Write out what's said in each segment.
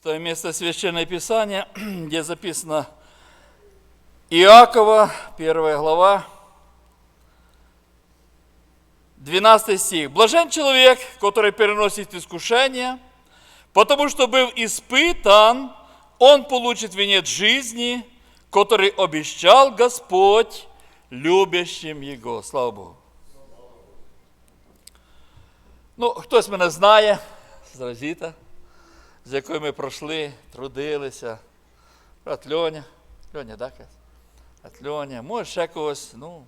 что место Священное Писание, где записано Иакова, первая глава, 12 стих. Блажен человек, который переносит искушение, потому что, был испытан, он получит венец жизни, который обещал Господь любящим Его. Слава Богу. Ну, хтось мене знає з Розіта, з якою ми пройшли, трудилися. Брат Льоня. Льоня, так? Брат Льоня, може ще когось, ну.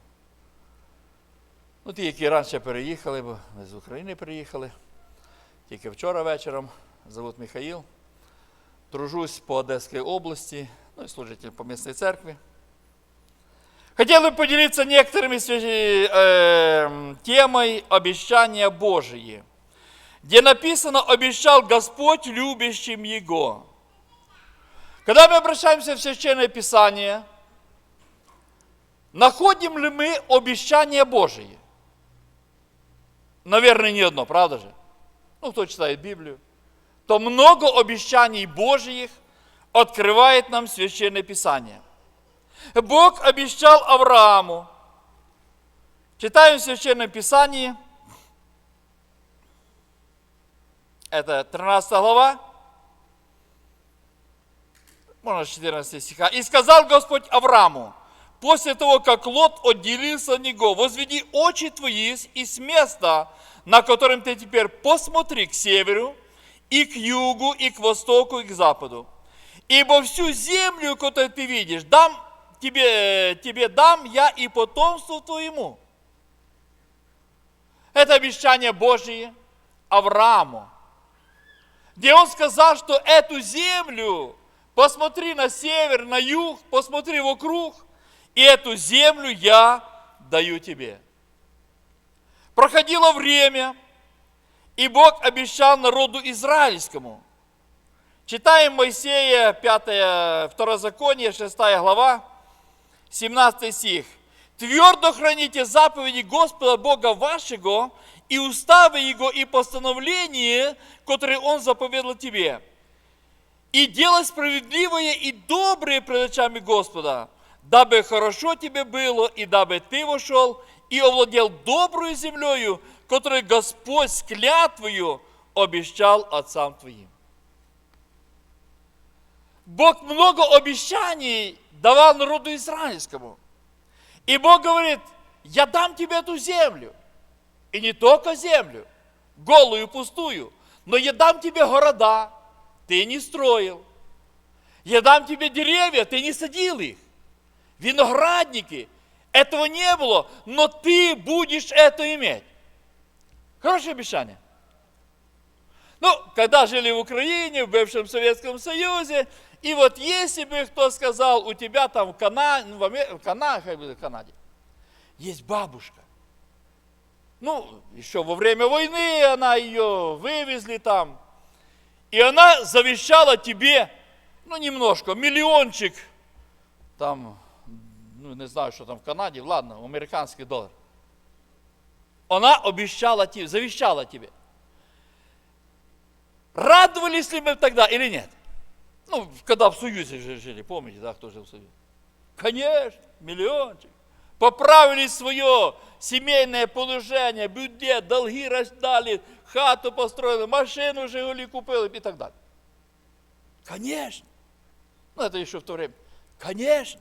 Ну, ті, які раніше переїхали, бо ми з України приїхали. Тільки вчора вечором, зовут Михаїл. Тружусь по Одеській області, ну і служитель по місцевій церкві. Хотел бы поделиться некоторыми э, темой обещания Божие, Где написано «обещал Господь любящим Его». Когда мы обращаемся в Священное Писание, находим ли мы обещание Божие? Наверное, не одно, правда же? Ну, кто читает Библию, то много обещаний Божьих открывает нам Священное Писание – Бог обещал Аврааму. Читаем в Священном Писании. Это 13 глава. Можно 14 стиха. «И сказал Господь Аврааму, после того, как Лот отделился от него, возведи очи твои и с места, на котором ты теперь посмотри к северу, и к югу, и к востоку, и к западу. Ибо всю землю, которую ты видишь, дам тебе, тебе дам я и потомству твоему. Это обещание Божие Аврааму, где он сказал, что эту землю, посмотри на север, на юг, посмотри вокруг, и эту землю я даю тебе. Проходило время, и Бог обещал народу израильскому. Читаем Моисея, 5, Второзаконие, 6 глава, 17 стих. Твердо храните заповеди Господа Бога вашего и уставы Его и постановления, которые Он заповедал тебе. И делай справедливое и доброе пред очами Господа, дабы хорошо тебе было, и дабы ты вошел и овладел добрую землею, которую Господь с клятвою обещал отцам твоим. Бог много обещаний давал народу израильскому. И Бог говорит, я дам тебе эту землю. И не только землю, голую, пустую, но я дам тебе города, ты не строил. Я дам тебе деревья, ты не садил их. Виноградники, этого не было, но ты будешь это иметь. Хорошее обещание. Ну, когда жили в Украине, в бывшем Советском Союзе, и вот если бы кто сказал, у тебя там в, Кана, в, Амер... в, Кана... в Канаде есть бабушка. Ну, еще во время войны она ее вывезли там. И она завещала тебе, ну, немножко, миллиончик, там, ну, не знаю, что там в Канаде, ладно, американский доллар. Она обещала тебе, завещала тебе. Радовались ли мы тогда или нет? Ну, когда в Союзе жили, помните, да, кто жил в Союзе? Конечно, миллиончик. Поправили свое семейное положение, бюджет, долги раздали, хату построили, машину Жигули купили и так далее. Конечно. Ну, это еще в то время. Конечно.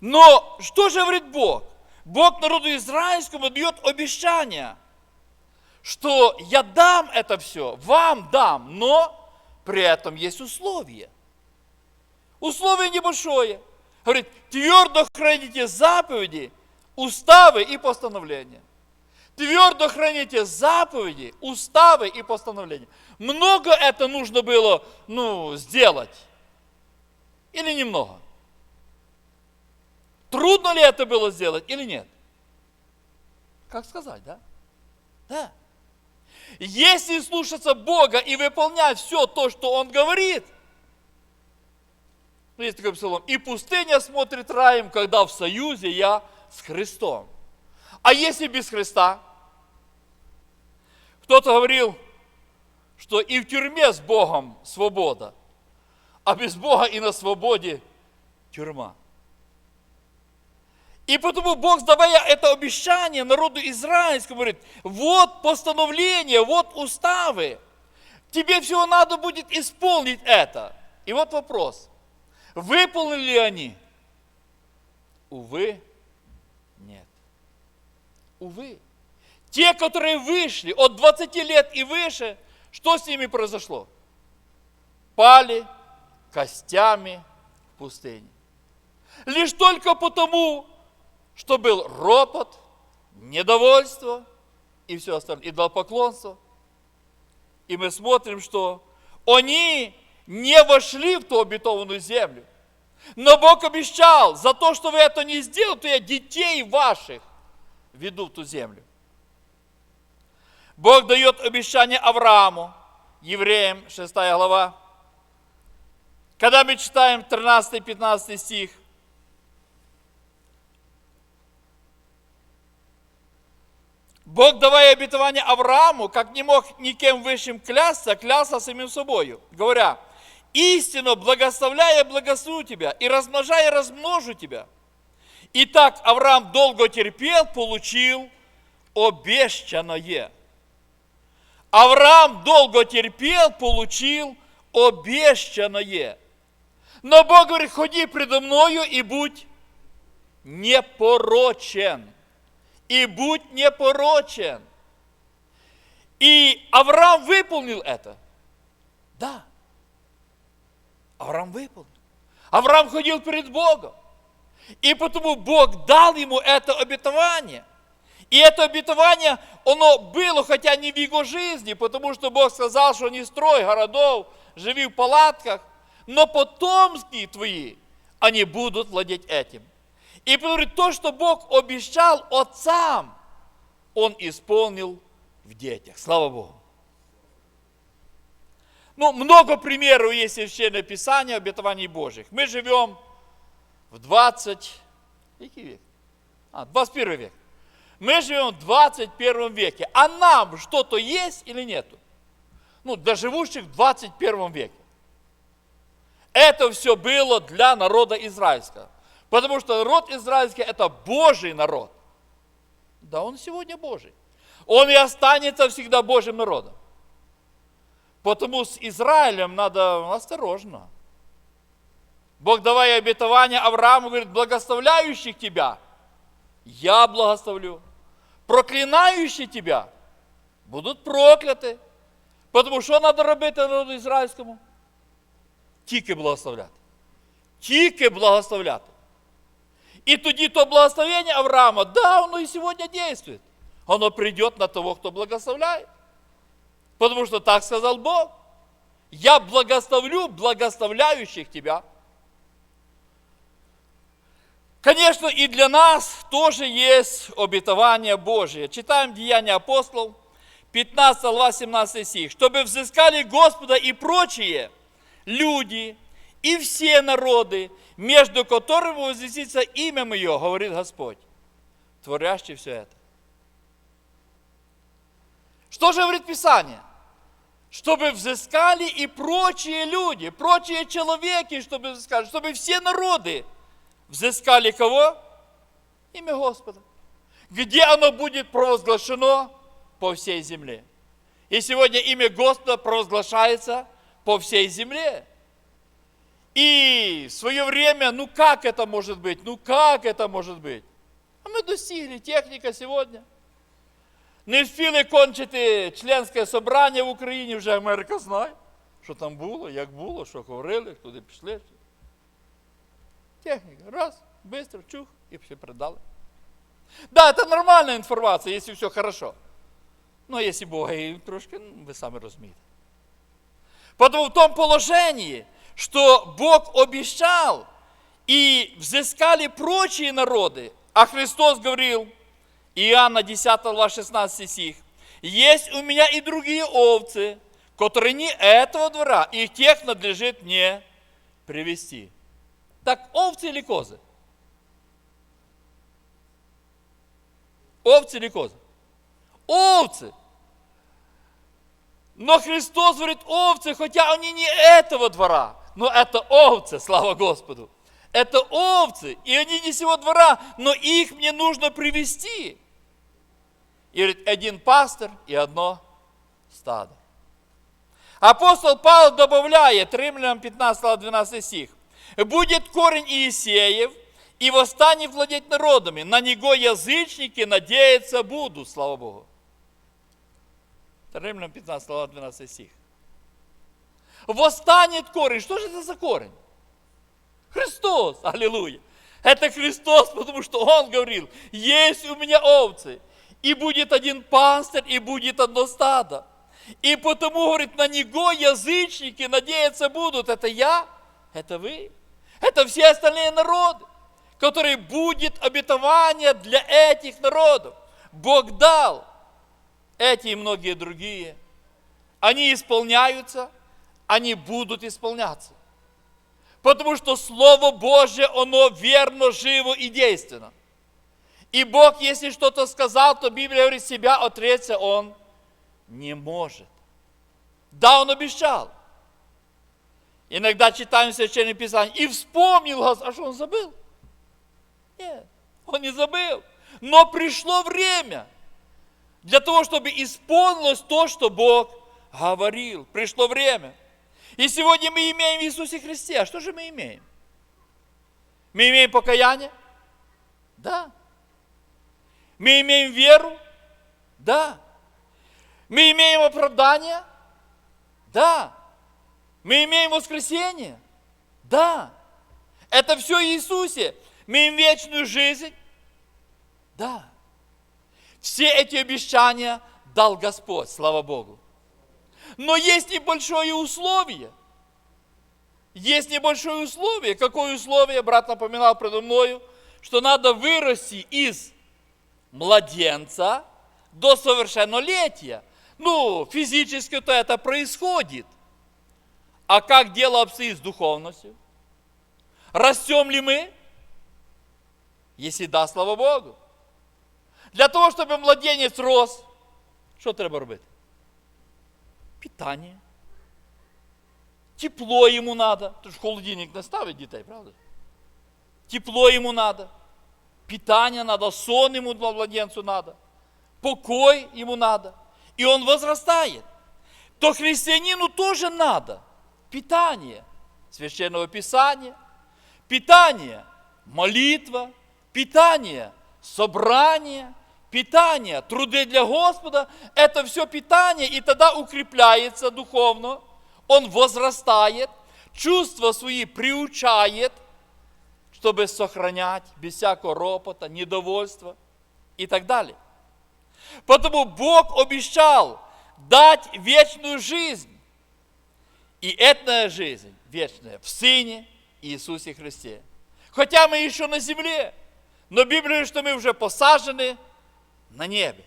Но что же говорит Бог? Бог народу израильскому дает обещание, что я дам это все, вам дам, но при этом есть условие. Условие небольшое. Говорит, твердо храните заповеди, уставы и постановления. Твердо храните заповеди, уставы и постановления. Много это нужно было ну, сделать? Или немного? Трудно ли это было сделать или нет? Как сказать, да? Да. Если слушаться Бога и выполнять все то, что Он говорит, ну, есть такой псалом, и пустыня смотрит раем, когда в союзе я с Христом. А если без Христа? Кто-то говорил, что и в тюрьме с Богом свобода, а без Бога и на свободе тюрьма. И потому Бог, давая это обещание народу израильскому, говорит, вот постановление, вот уставы. Тебе всего надо будет исполнить это. И вот вопрос. Выполнили ли они? Увы, нет. Увы. Те, которые вышли от 20 лет и выше, что с ними произошло? Пали костями в пустыне. Лишь только потому, что был ропот, недовольство и все остальное, и дал поклонство. И мы смотрим, что они не вошли в ту обетованную землю. Но Бог обещал, за то, что вы это не сделали, то я детей ваших веду в ту землю. Бог дает обещание Аврааму, евреям, 6 глава. Когда мы читаем 13-15 стих, Бог, давая обетование Аврааму, как не мог никем высшим клясться, клялся самим собою, говоря, истину благословляя, благословлю тебя, и размножая, размножу тебя. Итак, Авраам долго терпел, получил обещанное. Авраам долго терпел, получил обещанное. Но Бог говорит, ходи предо мною и будь непорочен и будь непорочен. И Авраам выполнил это. Да. Авраам выполнил. Авраам ходил перед Богом. И потому Бог дал ему это обетование. И это обетование, оно было, хотя не в его жизни, потому что Бог сказал, что не строй городов, живи в палатках, но потомские твои, они будут владеть этим. И говорит, то, что Бог обещал отцам, Он исполнил в детях. Слава Богу. Ну, много примеров есть в Священном Писании обетований Божьих. Мы живем в 20... век? А, 21 век. Мы живем в 21 веке. А нам что-то есть или нету? Ну, для живущих в 21 веке. Это все было для народа израильского. Потому что народ израильский – это Божий народ. Да, он сегодня Божий. Он и останется всегда Божьим народом. Потому с Израилем надо осторожно. Бог, давая обетование Аврааму, говорит, благословляющих тебя, я благословлю. Проклинающие тебя будут прокляты. Потому що треба робити народу ізраїльському? Тільки благословляти. Тільки благословляти. И тоді то благословение Авраама, да, оно и сегодня действует. Оно придет на того, кто благословляет. Потому что так сказал Бог. Я благословлю благословляющих тебя. Конечно, и для нас тоже есть обетование Божие. Читаем Деяния апостолов, 15 глава, 17 стих. «Чтобы взыскали Господа и прочие люди, и все народы, между которыми возвестится имя Мое, говорит Господь, творящий все это. Что же говорит Писание? Чтобы взыскали и прочие люди, прочие человеки, чтобы взыскали, чтобы все народы взыскали кого? Имя Господа. Где оно будет провозглашено? По всей земле. И сегодня имя Господа провозглашается по всей земле. И в свое время, ну как это может быть? Ну как это может быть? А ми достигли техніка сьогодні. Не встигли кончити членське собрання в Україні, вже Америка знає, що там було, як було, що говорили, куди пішли. Техніка. Раз, швидко, чух, і все передали. Да, это нормальная информация, если все хорошо. Но если Бога и трошки, ну, вы сами розумієте. Потому в том положении, что Бог обещал, и взыскали прочие народы. А Христос говорил, Иоанна 10 глава 16 стих, есть у меня и другие овцы, которые не этого двора, и тех надлежит мне привести. Так овцы или козы? Овцы или козы? Овцы. Но Христос говорит, овцы, хотя они не этого двора, но это овцы, слава Господу. Это овцы, и они не сего двора, но их мне нужно привести. И говорит, один пастор и одно стадо. Апостол Павел добавляет, Римлянам 15, глава, 12 стих, «Будет корень Иисеев, и восстанет владеть народами, на него язычники надеяться будут, слава Богу». Римлянам 15, глава, 12 стих. Восстанет корень. Что же это за корень? Христос, аллилуйя. Это Христос, потому что Он говорил, есть у меня овцы, и будет один пастырь, и будет одно стадо. И потому, говорит, на Него язычники надеяться будут. Это я, это вы, это все остальные народы, которые будет обетование для этих народов. Бог дал эти и многие другие. Они исполняются, они будут исполняться. Потому что Слово Божье, оно верно, живо и действенно. И Бог, если что-то сказал, то Библия говорит, себя отречься Он не может. Да, Он обещал. Иногда читаем Священное Писание, и вспомнил а что Он забыл? Нет, Он не забыл. Но пришло время для того, чтобы исполнилось то, что Бог говорил. Пришло время. И сегодня мы имеем Иисусе Христе. А что же мы имеем? Мы имеем покаяние? Да. Мы имеем веру? Да. Мы имеем оправдание? Да. Мы имеем воскресение? Да. Это все Иисусе. Мы имеем вечную жизнь? Да. Все эти обещания дал Господь, слава Богу. Но есть небольшое условие. Есть небольшое условие. Какое условие? Брат напоминал предо мною, что надо вырасти из младенца до совершеннолетия. Ну, физически-то это происходит. А как дело обстоит с духовностью? Растем ли мы? Если да, слава Богу. Для того, чтобы младенець рос, що треба робити? Питання. Тепло йому треба. Ти ж холодильник не ставить дітей, правда? Тепло йому треба. Питання треба, сон ему для младенцу надо. Покой ему надо. И он возрастает. То христианину тоже надо питание священного писания, питание молитва, питание собрание, питание, труды для Господа, это все питание, и тогда укрепляется духовно, он возрастает, чувства свои приучает, чтобы сохранять без всякого ропота, недовольства и так далее. Потому Бог обещал дать вечную жизнь. И эта жизнь вечная в Сыне Иисусе Христе. Хотя мы еще на земле, но Библия что мы уже посажены на небе.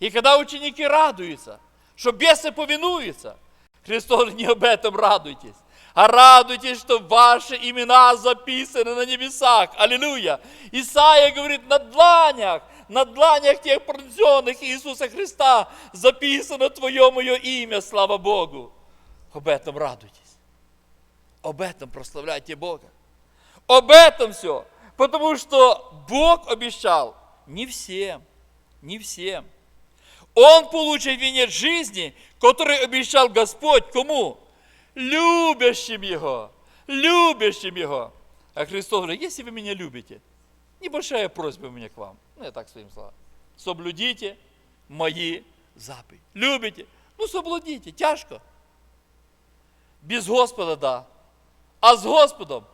И когда ученики радуются, что бесы повинуются, Христос не об этом радуйтесь, а радуйтесь, что ваши имена записаны на небесах. Аллилуйя. Исаия говорит, на дланях, на дланях тех пронзенных Иисуса Христа записано Твое мое имя, слава Богу. Об этом радуйтесь. Об этом прославляйте Бога. Об этом все. Потому что Бог обещал не всем, не всем. Он получит венец жизни, который обещал Господь кому? Любящим Его, любящим Его. А Христос говорит, если вы меня любите, небольшая просьба у меня к вам, ну я так своим словам, соблюдите мои заповеди. Любите? Ну соблюдите, тяжко. Без Господа, да. А с Господом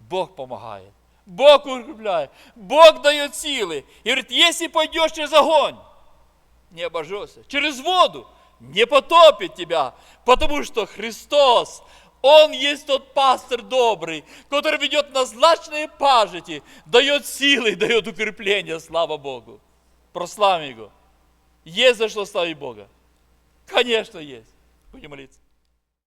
Бог помогает. Бог укрепляет, Бог дает силы. И говорит, если пойдешь через огонь, не обожжешься. Через воду не потопит тебя, потому что Христос, Он есть тот пастор добрый, который ведет на злачные пажити, дает силы, дает укрепление, слава Богу. Прославим Его. Есть за что славить Бога? Конечно, есть. Будем молиться.